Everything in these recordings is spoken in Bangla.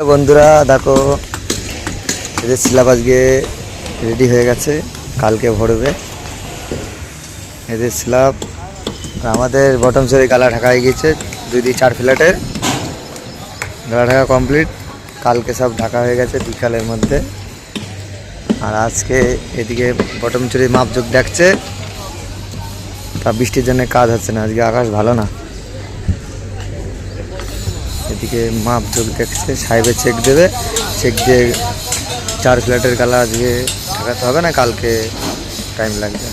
বন্ধুরা, দেখো এদের স্ল্যাব আজকে রেডি হয়ে গেছে, কালকে ভরবে। এদের স্ল্যাব আমাদের বটম সরি গালা ঢাকা হয়ে গিয়েছে, দুই দুই চার ফ্ল্যাটের। গালা ঢাকা কমপ্লিট কালকে সব ঢাকা হয়ে গেছে বিকালের মধ্যে। আর আজকে এদিকে বটম চুরি মাপযোগ দেখছে, তা বৃষ্টির জন্য কাজ হচ্ছে না, আজকে আকাশ ভালো না। এদিকে মাপ যোগ দেখছে সাহেবে চেক দেবে চেক দিয়ে চার ফ্ল্যাটের গালা আজকে ঠেকাতে হবে না কালকে টাইম লাগবে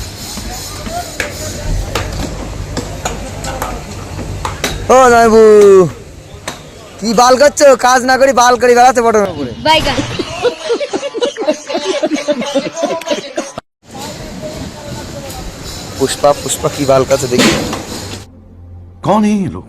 ও নয়বু কি বাল করছো কাজ না করি বাল করি বেড়াতে বটমের উপরে বাইগান পুষ্পা পুষ্পা কি বাল করছে দেখি कौन है ये लोग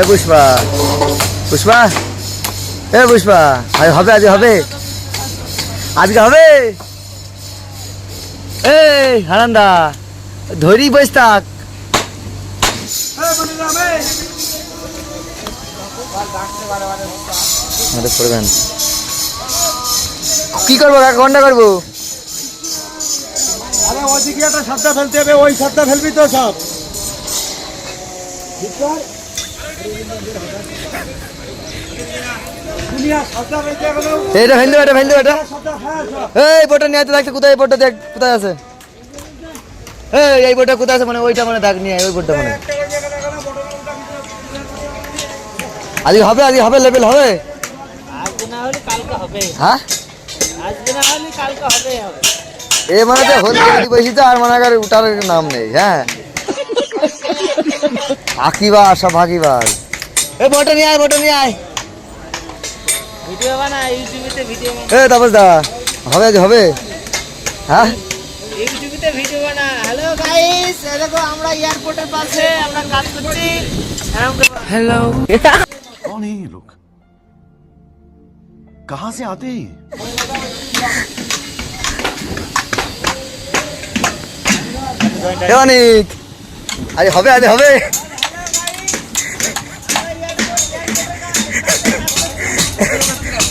এ পুষ্পা পুষ্পা, এ পুষ্পা আজ হবে আজ হবে। আজকে হবে? এই, হারান্দা ধরি বস থাক। করবেন কি করব কোনটা করব? আরে, ওদিকে একটা সাতটা ফেলতে হবে, ওই সাতটা ফেলবি তো সব। গেলেও এটা ফেল দেবো এটা ফেল দেবো এটা এই বোটটা নিয়ে আসতে কোথায় এই বোটটা দেখ কোথায় আছে? এই এই বোটটা কোথায় আছে মানে ওইটা মানে দাগ নিয়ে ওই বোটটা মানে। আজকে হবে আজকে হবে লেভেল হবে। হ্যাঁ এ মানে তো হলদি হলদি তো আর মনে কর উঠার নাম নেই হ্যাঁ। ফাঁকিবাজ সব ফাঁকিবাজ এ বোটটা নিয়ে আয় বোটটা নিয়ে আয় ভিডিও বানা ইউটিউবেতে ভিডিও বানা এ তাপস দা হবে আজ হবে হ্যাঁ ইউটিউবেতে ভিডিও বানা হ্যালো গাইস দেখো আমরা এয়ারপোর্টের পাশে আমরা কাজ করছি হ্যালো कौन है ये लोग कहाँ से आते हैं ये? এ অনিক আজ হবে আজ হবে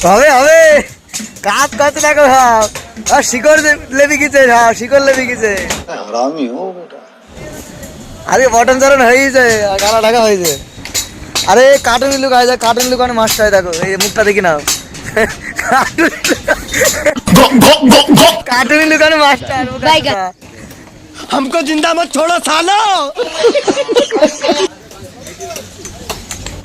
হবে হবে কাজ করতে দেখো ভাব আর শিকড় দে- লেবি গেছে হ্যাঁ শিকড় লেবি গেছে আরে বটন চারণ হয়েছে আর গালা ঢাকা হয়েছে আরে কার্টুন লুক হয়ে যায় কার্টুন লুক অনেক মাস্টার হয় দেখো এই মুখটা দেখি নাও কার্টুন কার্টুন লুক অনেক মাস্টার বাইগান। हमको जिंदा मत छोड़ो सालो